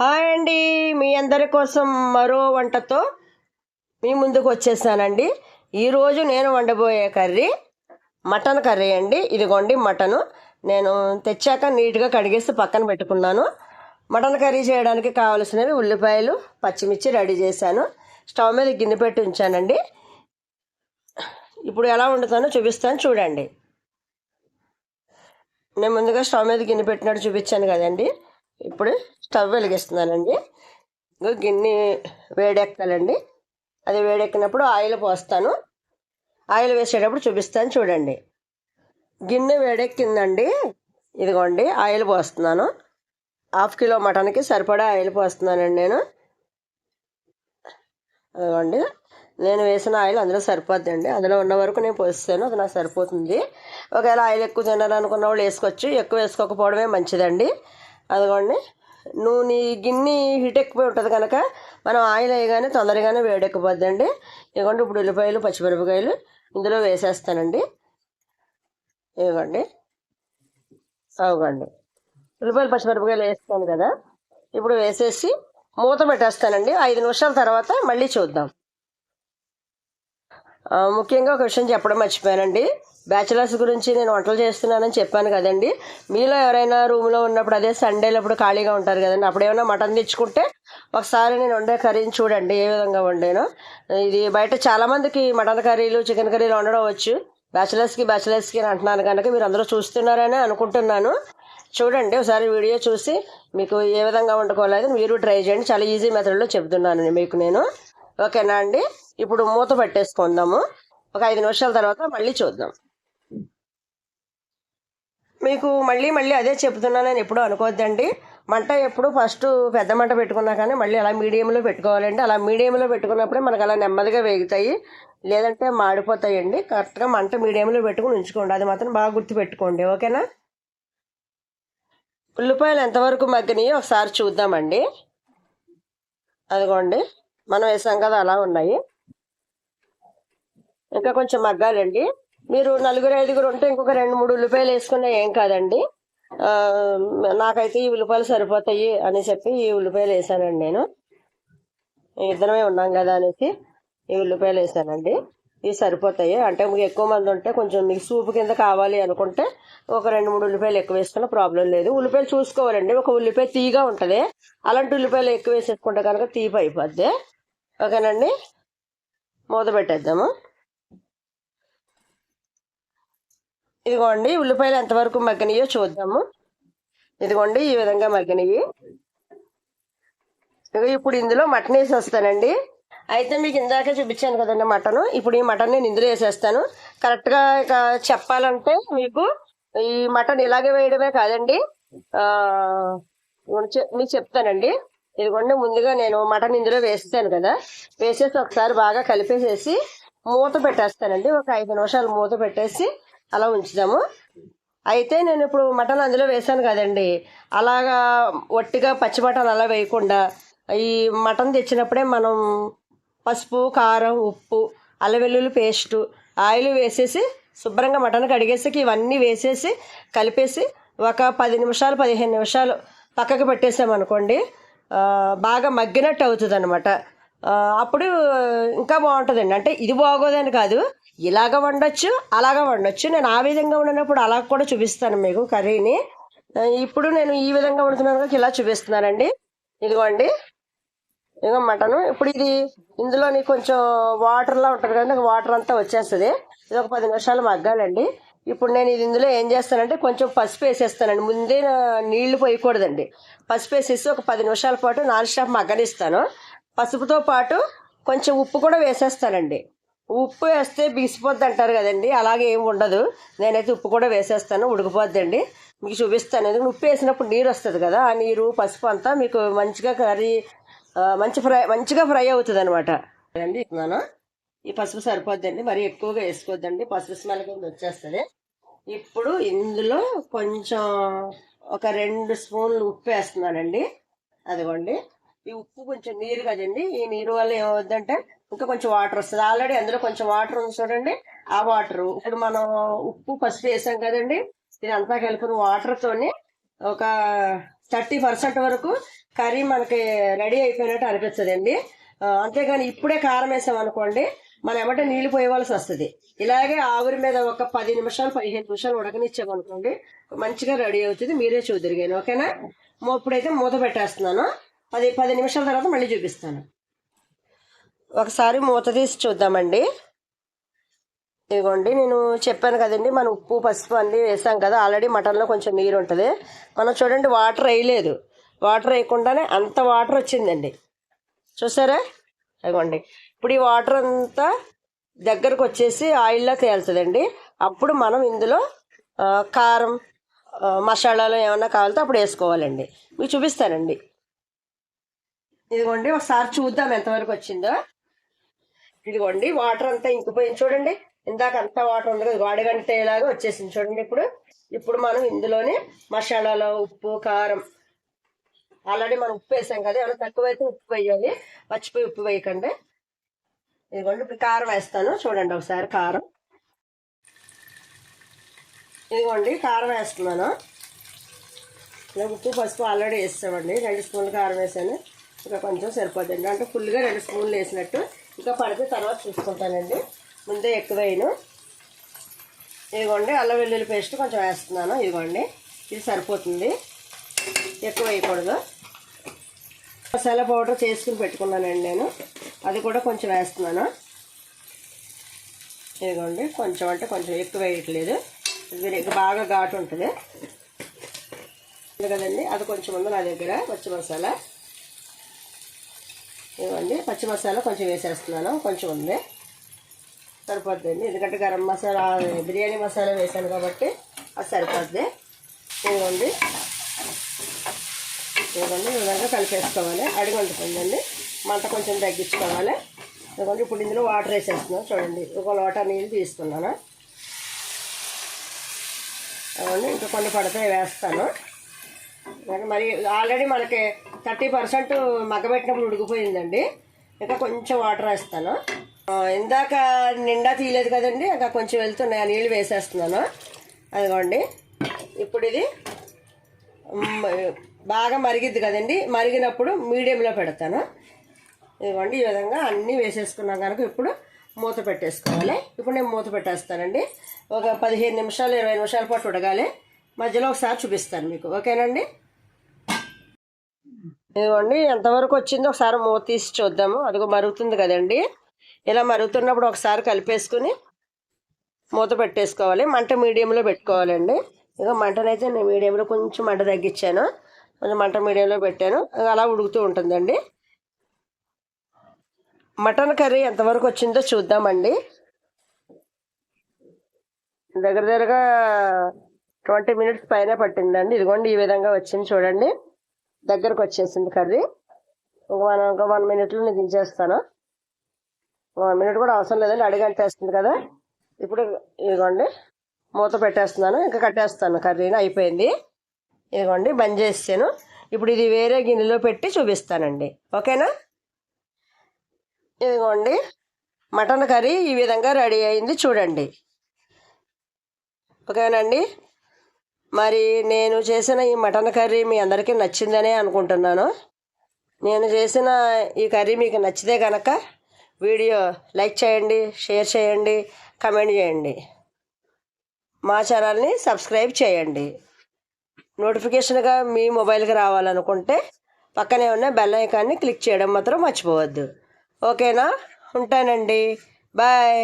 Hi అండి. మీ అందరి కోసం మరో వంటతో మీ ముందుకు వచ్చేసానండి. ఈరోజు నేను వండబోయే కర్రీ మటన్ కర్రీ అండి. ఇదిగోండి మటను. నేను తెచ్చాక నీట్గా కడిగేసి పక్కన పెట్టుకున్నాను. మటన్ కర్రీ చేయడానికి కావలసినవి ఉల్లిపాయలు పచ్చిమిర్చి రెడీ చేశాను. స్టవ్ మీద గిన్నె పెట్టి ఉంచానండి. ఇప్పుడు ఎలా వండుతానో చూపిస్తాను చూడండి. నేను ముందుగా స్టవ్ మీద గిన్నె పెట్టినట్టు చూపించాను కదండి. ఇప్పుడు స్టవ్ వెలిగిస్తున్నానండి. ఇంకో గిన్నె వేడెక్కాలండి. అది వేడెక్కినప్పుడు ఆయిల్ పోస్తాను. ఆయిల్ వేసేటప్పుడు చూపిస్తాను చూడండి. గిన్నె వేడెక్కిందండి. ఇదిగోండి ఆయిల్ పోస్తున్నాను. హాఫ్ కిలో మటన్కి సరిపడా ఆయిల్ పోస్తున్నానండి నేను. అదిగోండి నేను వేసిన ఆయిల్ అందులో సరిపోద్దండి. అందులో ఉన్న వరకు నేను పోస్తాను అది నాకు సరిపోతుంది. ఒకవేళ ఆయిల్ ఎక్కువ తినాలనుకున్న వాళ్ళు వేసుకోవచ్చు. ఎక్కువ వేసుకోకపోవడమే మంచిదండి. అదిగోండి. నూనె గిన్నె హీట్ ఎక్కిపోయి ఉంటుంది కనుక మనం ఆయిల్ వేయగానే తొందరగానే వేడెక్కిపోద్దండి ఇదిగోండి ఇప్పుడు ఉల్లిపాయలు పచ్చిమిరపకాయలు ఇందులో వేసేస్తానండి. ఇదిగోండి. అవుగండి ఉల్లిపాయలు పచ్చిమిరపకాయలు వేస్తాను కదా. ఇప్పుడు వేసేసి మూత పెట్టేస్తానండి. ఐదు నిమిషాల తర్వాత మళ్ళీ చూద్దాం. ముఖ్యంగా ఒక విషయం చెప్పడం మర్చిపోయానండి. బ్యాచిలర్స్ గురించి నేను వంటలు చేస్తున్నానని చెప్పాను కదండి. మీలో ఎవరైనా రూమ్లో ఉన్నప్పుడు అదే సండేలప్పుడు ఖాళీగా ఉంటారు కదండి. అప్పుడు ఏమైనా మటన్ తెచ్చుకుంటే ఒకసారి నేను వండే కర్రీని చూడండి ఏ విధంగా వండాను. ఇది బయట చాలామందికి మటన్ కర్రీలు చికెన్ కర్రీలు వండడం వచ్చు. బ్యాచిలర్స్కి బ్యాచిలర్స్కి అని అంటున్నాను కనుక మీరు అందరూ చూస్తున్నారని అనుకుంటున్నాను. చూడండి ఒకసారి వీడియో చూసి మీకు ఏ విధంగా వండుకోవాలని మీరు ట్రై చేయండి. చాలా ఈజీ మెథడ్లో చెప్తున్నాను మీకు నేను. ఓకేనా అండి? ఇప్పుడు మూత పెట్టేసుకుందాము. ఒక ఐదు నిమిషాల తర్వాత మళ్ళీ చూద్దాం. మీకు మళ్ళీ మళ్ళీ అదే చెప్తున్నానని ఎప్పుడూ అనుకోవద్దండి మంట ఎప్పుడు ఫస్ట్ పెద్ద మంట పెట్టుకున్నా కానీ మళ్ళీ అలా మీడియంలో పెట్టుకోవాలండి. అలా మీడియంలో పెట్టుకున్నప్పుడే మనకు అలా నెమ్మదిగా వేగుతాయి లేదంటే మాడిపోతాయండి. కరెక్ట్గా మంట మీడియంలో పెట్టుకుని ఉంచుకోండి. అది మాత్రం బాగా గుర్తు పెట్టుకోండి ఓకేనా? ఉల్లిపాయలు ఎంతవరకు మగ్గినాయో ఒకసారి చూద్దామండి. అదిగోండి. మనం వేసాం కదా అలా ఉన్నాయి. ఇంకా కొంచెం మగ్గాలండి. మీరు నలుగురు ఐదుగురు ఉంటే ఇంకొక రెండు మూడు ఉల్లిపాయలు వేసుకున్నా ఏం కాదండి. నాకైతే ఈ ఉల్లిపాయలు సరిపోతాయి అని చెప్పి ఈ ఉల్లిపాయలు వేసానండి నేను. ఇద్దరమే ఉన్నాం కదా అనేసి ఈ ఉల్లిపాయలు వేసానండి. ఇవి సరిపోతాయి. అంటే మీకు ఎక్కువ మంది ఉంటే కొంచెం మీకు సూపు కింద కావాలి అనుకుంటే ఒక రెండు మూడు ఉల్లిపాయలు ఎక్కువ వేసుకున్న ప్రాబ్లం లేదు. ఉల్లిపాయలు చూసుకోవాలండి. ఒక ఉల్లిపాయ తీగా ఉంటుంది. అలాంటి ఉల్లిపాయలు ఎక్కువ వేసేసుకుంటే కనుక తీపి అయిపోద్ది. ఓకేనండి. మూత పెట్టేద్దాము. ఇదిగోండి ఉల్లిపాయలు ఎంతవరకు మగ్గనియో చూద్దాము. ఇదిగోండి ఈ విధంగా మగ్గనివి ఇప్పుడు ఇందులో మటన్ వేసి వస్తానండి అయితే మీకు ఇందాక చూపించాను కదండి మటన్. ఇప్పుడు ఈ మటన్ నేను ఇందులో వేసేస్తాను. కరెక్ట్గా ఇక చెప్పాలంటే మీకు ఈ మటన్ ఇలాగే వేయడమే కాదండి. మీకు చెప్తానండి. ఇదిగోండి ముందుగా నేను మటన్ ఇందులో వేస్తాను కదా. వేసేసి ఒకసారి బాగా కలిపేసేసి మూత పెట్టేస్తానండి. ఒక ఐదు నిమిషాలు మూత పెట్టేసి అలా ఉంచుదాము. అయితే నేను ఇప్పుడు మటన్ అందులో వేసాను కదండి. అలాగా ఒట్టిగా పచ్చి మటన్ అలా వేయకుండా ఈ మటన్ తెచ్చినప్పుడే మనం పసుపు కారం ఉప్పు అల్లవెల్లుల్లి పేస్టు ఆయిల్ వేసేసి శుభ్రంగా మటన్ కడిగేసి ఇవన్నీ వేసేసి కలిపేసి ఒక పది నిమిషాలు పదిహేను నిమిషాలు పక్కకు పెట్టేసామనుకోండి అనుకోండి బాగా మగ్గినట్టు అవుతుంది అనమాట అప్పుడు ఇంకా బాగుంటుందండి. అంటే ఇది బాగోదని కాదు ఇలాగ వండొచ్చు అలాగ వండొచ్చు. నేను ఆ విధంగా వండినప్పుడు అలా కూడా చూపిస్తాను మీకు కర్రీని. ఇప్పుడు నేను ఈ విధంగా వండుతున్నాను ఇలా చూపిస్తున్నానండి. ఇదిగోండి. ఇదిగో మటను. ఇప్పుడు ఇది ఇందులోని కొంచెం వాటర్లా ఉంటుంది కదండి వాటర్ అంతా వచ్చేస్తుంది. ఇది ఒక పది నిమిషాలు మగ్గాలండి. ఇప్పుడు నేను ఇది ఇందులో ఏం చేస్తానంటే కొంచెం పసుపు వేసేస్తానండి. ముందే నీళ్ళు పోయకూడదండి. పసుపు వేసేసి ఒక పది నిమిషాల పాటు నాన్ స్టాప్ మగ్గనిస్తాను. పసుపుతో పాటు కొంచెం ఉప్పు కూడా వేసేస్తానండి. ఉప్పు వేస్తే బిగిసిపోద్ది అంటారు కదండి. అలాగే ఏం ఉండదు. నేనైతే ఉప్పు కూడా వేసేస్తాను. ఉడికిపోద్దండి. మీకు చూపిస్తాను. ఎందుకంటే ఉప్పు వేసినప్పుడు నీరు వస్తుంది కదా. ఆ నీరు పసుపు అంతా మీకు మంచిగా కర్రీ మంచి ఫ్రై మంచిగా ఫ్రై అవుతుంది అనమాట అండి ఇస్తున్నాను. ఈ పసుపు సరిపోద్దండి. మరి ఎక్కువగా వేసుకోవద్దండి పసుపు స్మెల్ కింద వచ్చేస్తుంది. ఇప్పుడు ఇందులో కొంచెం ఒక రెండు స్పూన్లు ఉప్పు వేస్తున్నానండి. అదిగోండి. ఈ ఉప్పు కొంచెం నీరు కదండి. ఈ నీరు వల్ల ఏమవుద్దంటే ఇంకా కొంచెం వాటర్ వస్తుంది. ఆల్రెడీ అందులో కొంచెం వాటర్ ఉంది చూడండి. ఆ వాటర్. ఇప్పుడు మనం ఉప్పు పసుపు వేసాం కదండి. అంతా కలిపిన వాటర్తోని ఒక థర్టీ పర్సెంట్ వరకు కర్రీ మనకి రెడీ అయిపోయినట్టు అనిపిస్తుంది అండి అంతేగాని ఇప్పుడే కారం వేసాం అనుకోండి మనం ఎమ్మటే నీళ్ళు పోయవలసి వస్తుంది. ఇలాగే ఆవిరి మీద ఒక పది నిమిషాలు పదిహేను నిమిషాలు ఉడకనిచ్చామనుకోండి మంచిగా రెడీ అవుతుంది. మీరే చూద్దరిగాను ఓకేనా? ఇప్పుడైతే మూత పెట్టేస్తున్నాను. పది పది నిమిషాల తర్వాత మళ్ళీ చూపిస్తాను. ఒకసారి మూత తీసి చూద్దామండి. ఇదిగోండి నేను చెప్పాను కదండి మనం ఉప్పు పసుపు అన్నీ వేసాం కదా ఆల్రెడీ మటన్లో కొంచెం నీరు ఉంటుంది. మనం చూడండి వాటర్ వేయలేదు. వాటర్ వేయకుండానే అంత వాటర్ వచ్చిందండి. చూసారా? ఇదిగోండి ఇప్పుడు ఈ వాటర్ అంతా దగ్గరకు వచ్చేసి ఆయిల్లో తేలుతుందండి. అప్పుడు మనం ఇందులో కారం మసాలాలు ఏమన్నా కావాలితే అప్పుడు వేసుకోవాలండి. మీకు చూపిస్తానండి. ఇదిగోండి ఒకసారి చూద్దాం ఎంతవరకు వచ్చిందో. ఇదిగోండి వాటర్ అంతా ఇంకిపోయింది చూడండి. ఇందాక అంతా వాటర్ ఉంది కదా వాడగంటేలాగా వచ్చేసింది చూడండి ఇప్పుడు. ఇప్పుడు మనం ఇందులోనే మసాలాలు ఉప్పు కారం. ఆల్రెడీ మనం ఉప్పు వేసాం కదా ఏమైనా తక్కువైతే ఉప్పు వేయాలి. మర్చిపోయి ఉప్పు వేయకండి. ఇదిగోండి ఇప్పుడు కారం వేస్తాను. చూడండి ఒకసారి కారం. ఇదిగోండి కారం వేస్తున్నాను. ఇలా ఉప్పు పసుపు ఆల్రెడీ వేస్తామండి రెండు స్పూన్లు కారం వేసాను. ఇంకా కొంచెం సరిపోతుంది. అంటే ఫుల్గా రెండు స్పూన్లు వేసినట్టు. ఇంకా పడితే తర్వాత చూసుకుంటానండి. ముందే ఎక్కువ ఇదిగోండి అల్లం వెల్లుల్లి పేస్ట్ కొంచెం వేస్తున్నాను. ఇదిగోండి ఇది సరిపోతుంది. ఎక్కువ వేయకూడదు. మసాలా పౌడర్ చేసుకుని పెట్టుకున్నానండి నేను. అది కూడా కొంచెం వేస్తున్నాను. ఇదిగోండి కొంచెం అంటే కొంచెం ఎక్కువ వేయట్లేదు. ఇది బాగా ఘాటు ఉంటుంది. కదండి? అది కొంచెం ఉంది నా దగ్గర పచ్చి మసాలా. ఇవ్వండి పచ్చి మసాలా కొంచెం వేసేస్తున్నాను కొంచెం ఉంది. సరిపోద్దండి. ఎందుకంటే గరం మసాలా బిర్యానీ మసాలా వేసాను కాబట్టి అది సరిపోద్ది. ఇవ్వండి ఇవ్వండి ఈ విధంగా కలిపేసుకోవాలి. అడిగి ఉంటుందండి మంట కొంచెం తగ్గించుకోవాలి. ఇదిగోండి ఇప్పుడు ఇందులో వాటర్ వేసేస్తున్నాను. చూడండి ఒక లోట నీళ్ళు తీసుకున్నాను. అవన్నీ ఇంకా కొన్ని పడితే వేస్తాను. మరి ఆల్రెడీ మనకి థర్టీ పర్సెంట్ మగ్గబెట్టినప్పుడు ఉడికిపోయిందండి. ఇంకా కొంచెం వాటర్ వేస్తాను. ఇందాక నిండా తీయలేదు కదండి ఇంకా కొంచెం వెళ్తున్నాయి ఆ నీళ్ళు వేసేస్తున్నాను. అదిగోండి ఇప్పుడు ఇది బాగా మరిగిద్ది కదండి మరిగినప్పుడు మీడియంలో పెడతాను. ఇదిగోండి ఈ విధంగా అన్నీ వేసేసుకున్నాం కనుక ఇప్పుడు మూత పెట్టేసుకోవాలి. ఇప్పుడు నేను మూత పెట్టేస్తానండి. ఒక పదిహేను నిమిషాలు ఇరవై నిమిషాల పాటు ఉడగాలి మధ్యలో ఒకసారి చూపిస్తాను మీకు. ఓకేనండి? ఇదిగోండి ఎంతవరకు వచ్చిందో ఒకసారి మూత తీసి చూద్దాము. అదిగో మరుగుతుంది కదండి. ఇలా మరుగుతున్నప్పుడు ఒకసారి కలిపేసుకుని మూత పెట్టేసుకోవాలి. మంట మీడియంలో పెట్టుకోవాలండి. ఇక మంటనైతే నేను మీడియంలో కొంచెం మంట తగ్గించాను. కొంచెం మంట మీడియంలో పెట్టాను. అలా ఉడుకుతూ ఉంటుందండి. మటన్ కర్రీ ఎంతవరకు వచ్చిందో చూద్దామండి. దగ్గర దగ్గరగా ట్వంటీ మినిట్స్ పైన పట్టిందండి. ఇదిగోండి ఈ విధంగా వచ్చింది చూడండి. దగ్గరకు వచ్చేసింది కర్రీ. ఒక వన్ ఒక వన్ మినిట్లో నేను దించేస్తాను. వన్ మినిట్ కూడా అవసరం లేదండి. అడిగంటేస్తుంది కదా. ఇప్పుడు ఇదిగోండి మూత పెట్టేస్తున్నాను. ఇంకా కట్టేస్తాను. కర్రీని అయిపోయింది. ఇదిగోండి బంద్ చేసాను ఇప్పుడు ఇది వేరే గిన్నెలో పెట్టి చూపిస్తానండి. ఓకేనా? ఇదిగోండి మటన్ కర్రీ ఈ విధంగా రెడీ అయింది చూడండి. ఓకేనండి? మరి నేను చేసిన ఈ మటన్ కర్రీ మీ అందరికీ నచ్చిందనే అనుకుంటున్నాను. నేను చేసిన ఈ కర్రీ మీకు నచ్చితే కనుక వీడియో లైక్ చేయండి షేర్ చేయండి కమెంట్ చేయండి. మా ఛానల్ని సబ్స్క్రైబ్ చేయండి. నోటిఫికేషన్గా మీ మొబైల్కి రావాలనుకుంటే పక్కనే ఉన్న బెల్ ఐకాన్ని క్లిక్ చేయడం మాత్రం మర్చిపోవద్దు. ఓకేనా? ఉంటానండి. బాయ్.